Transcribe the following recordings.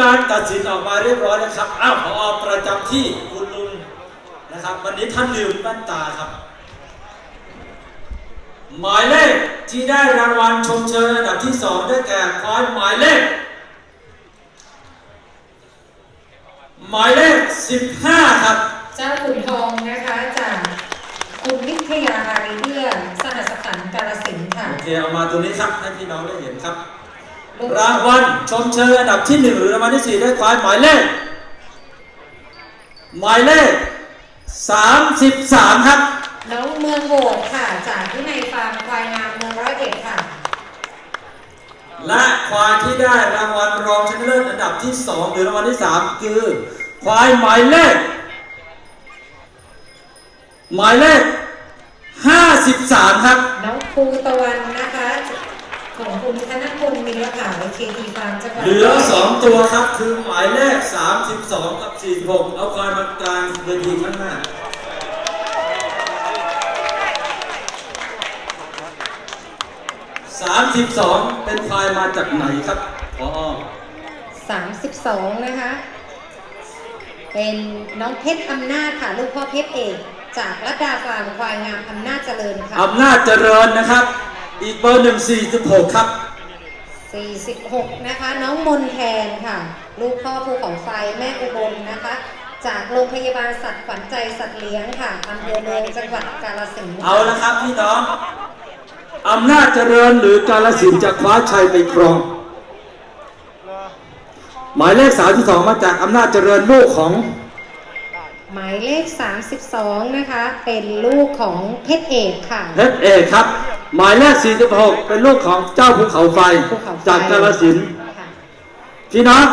การตัดสินออกมาเรียบร้อยนะครับ อ้าวพอประจำที่คุณลุงนะครับ วันนี้ท่านลืมแว่นตาครับ หมายเลขที่ได้รางวัลชมเชยอันดับที่สองได้แก่ควายหมายเลข หมายเลข 15 ครับ เจ้าขุนทองนะคะจากคุณวิทยาอารีเลือสหัสขันธ์กาลสินธุ์ค่ะ โอเค เอามาตัวนี้ครับให้พี่น้องได้เห็นครับ รางวัลชมเชยอันดับที่หนึ่งหรือรางวัลที่สี่ได้ควายหมายเลข หมายเลข33ครับ น้องเมืองโบดค่ะ จากวินัยฟาร์มควายงามเมืองร้อยเอ็ดค่ะ และควายที่ได้รางวัลรองชนะเลิศอันดับที่สองหรือรางวัลที่สามคือ ควายหมายเลข หมายเลข53ครับ น้องภูตะวันนะคะ ของคุณธนพลมิลขาวเคทีฟาร์มจังหวัดเหลือ2ตัวครับคือหมายเลข32 กับ 46 เอาควายมากลางเวทีข้างหน้า32เป็นควายมาจากไหนครับพอ32นะคะ เป็นน้องเพชรอำนาจค่ะ ลูกพ่อเพชรเอกจากรัตดาฟาร์มควายงามอำนาจเจริญค่ะ อำนาจเจริญนะครับ อีกเบอร์หนึ่ง46ครับ 46 นะคะ น้องมนแทนค่ะ ลูกพ่อภูเขาไฟแม่อุบลนะคะ จากโรงพยาบาลสัตว์ขวัญใจสัตว์เลี้ยงค่ะอำเภอเมืองจังหวัดกาฬสินธุ์เอาละครับพี่น้องอำนาจเจริญหรือกาลสินธุ์จะคว้าชัยไปครอง หมายเลข32มาจากอำนาจเจริญลูกของ หมายเลข 32 นะคะ เป็นลูกของเพชรเอกค่ะเพชรเอกครับ หมายเลข46 เป็นลูกของเจ้าภูเขาไฟภูเขาไฟ จากกาลสินธุ์ค่ะพี่น้อง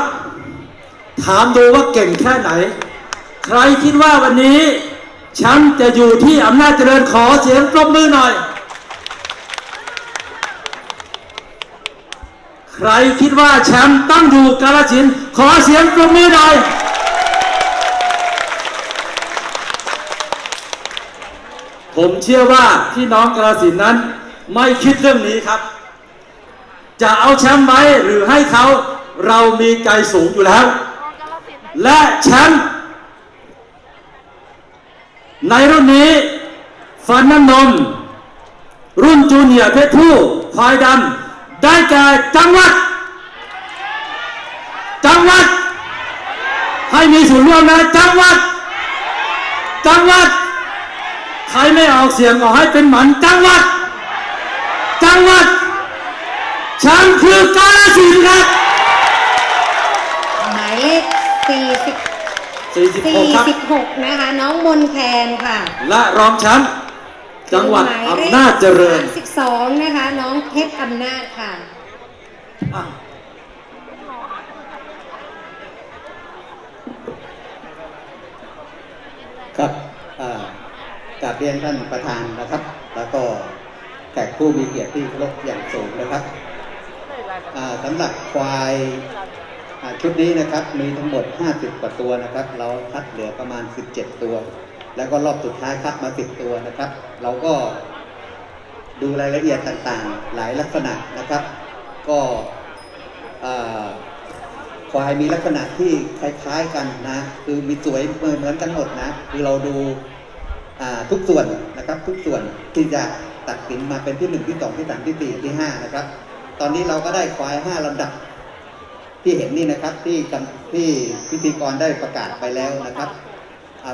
ถามดูว่าเก่งแค่ไหน ใครคิดว่าวันนี้แชมป์จะอยู่ที่อำนาจเจริญขอเสียงปรบมือหน่อย ใครคิดว่าแชมป์ต้องอยู่กาลสินธุ์ขอเสียงปรบมือหน่อย ผมเชื่อว่าพี่น้องกาลสินธุ์นั้น ไม่คิดเรื่องนี้ครับ จะเอาแชมป์ไว้หรือให้เขาเรามีใจสูงอยู่แล้ว และแชมป์ในรุ่นนี้ฟันน้ำนม รุ่นจูเนียร์เพชรผู้ควายดำได้แก่จังหวัด จังหวัด ให้มีส่วนร่วมนะจังหวัด จังหวัด ใครไม่ออกเสียงขอให้เป็นหมันจังหวัด จังหวัดแชมป์คือกาฬสินธุ์ครับหมายเลข 40 46ครับ 46 นะคะ น้องมนแคนค่ะและรองแชมป์จังหวัดมยลขอำนาจเจริญ32 นะคะ น้องเพชรอำนาจค่ะ อะครับอ่ากราบเรียนท่านประธานนะครับ แล้วก็ แขกผู้มีเกียรติที่เคารพอย่างสูงนะครับสำหรับควายชุดนี้นะครับมีทั้งหมด 50 กว่าตัวนะครับ เราคัดเหลือประมาณ 17 ตัว แล้วก็รอบสุดท้ายคัดมา 10 ตัวนะครับ เราก็ดูรายละเอียดต่างๆ หลายลักษณะนะครับ ก็ควายมีลักษณะที่คล้ายๆกันนะ คือมีสวยเหมือนกันหมดนะ คือเราดูทุกส่วนนะครับทุกส่วนที่จะ ตัดสินมาเป็นที่หนึ่งที่สองที่สามที่สี่ที่ห้านะครับ ตอนนี้เราก็ได้ควายห้าลำดับ ที่เห็นนี่นะครับที่ที่พิธีกรได้ประกาศไปแล้วนะครับ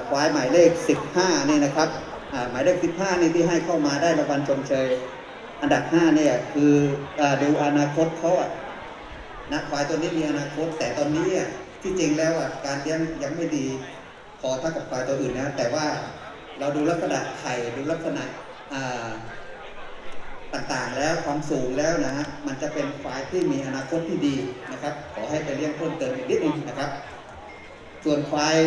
ควายหมายเลขสิบห้านี่นะครับหมายเลขสิบห้านี่ที่ให้เข้ามาได้รางวัลชมเชย อันดับห้าเนี่ยคือดูอนาคตเขาอะนะควายตัวนี้มีอนาคต แต่ตอนนี้ที่จริงแล้วอะการเลี้ยงยังไม่ดีพอเท่ากับควายตัวอื่นนะแต่ว่าเราดูลักษณะไข่ดูลักษณะอ่า ต่างๆ แล้วความสูงแล้วนะฮะมันจะเป็นควายที่มีอนาคตที่ดีนะครับ ขอให้ไปเลี้ยงเพิ่มเติมอีกนิดนึงนะครับ ส่วนควาย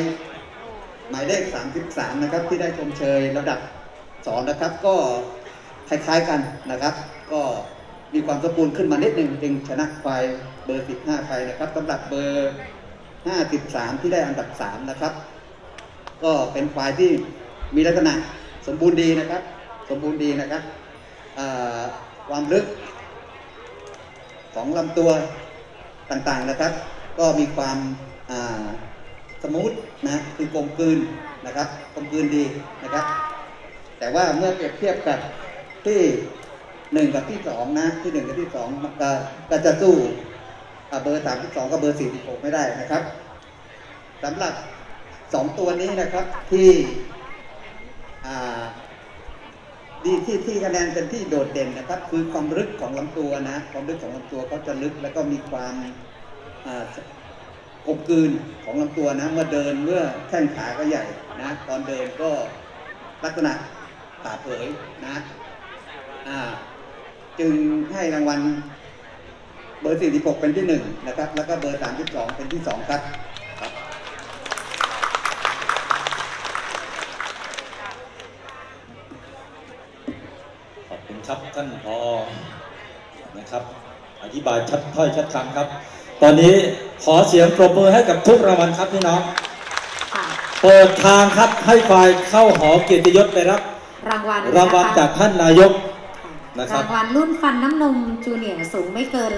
หมายเลข 33 นะครับ ที่ได้ชมเชยระดับสองนะครับ ก็คล้ายๆกันนะครับ ก็มีความสมบูรณ์ขึ้นมานิดนึงจึงชนะควายเบอร์ 15ไปนะครับสำหรับเบอร์ 53 ที่ได้อันดับ 3 นะครับ ก็เป็นควายที่มีลักษณะสมบูรณ์ดีนะครับ สมบูรณ์ดีนะครับ ความลึกของลำตัวต่างๆนะครับ ก็มีความาสมูทนะคือกลมกลืนนะครับกลมกลืนดีนะครับ แต่ว่าเมื่อเปรียบเทียบกับที่หนึ่งกับที่สองนะที่หนึ่งกับที่สองมันก็ก็จะสู้อ่เบอร์สามที่สองกับเบอร์สี่ที่หกไม่ได้นะครับสำหรับสองตัวนี้นะครับที่ ดีที่ที่คะแนนเป็นที่โดดเด่นนะครับ คือความลึกของลำตัวนะความลึกของลำตัวเขาจะลึกแล้วก็มีความอ่ากลมกลืนของลำตัวนะ เมื่อเดินเมื่อแข้งขาก็ใหญ่นะตอนเดินก็ลักษณะผ่าเผยนะจึงให้รางวัลเบอร์ 46 เป็นที่หนึ่งนะครับ แล้วก็เบอร์ 32 เป็นที่สองครับ ครับขอบคุณครับท่านพอนะครับ อธิบายชัดถ้อยชัดคำครับ ตอนนี้ขอเสียงปรบมือให้กับทุกรางวัลครับพี่น้องค่ะเปิดทางครับให้ฝ่ายเข้าหอเกียรติยศไปรับ รางวัลรางวัลนะคะจากท่านนายกนะครับ รางวัลรุ่นฟันน้ำนมจูเนียร์สูงไม่เกิน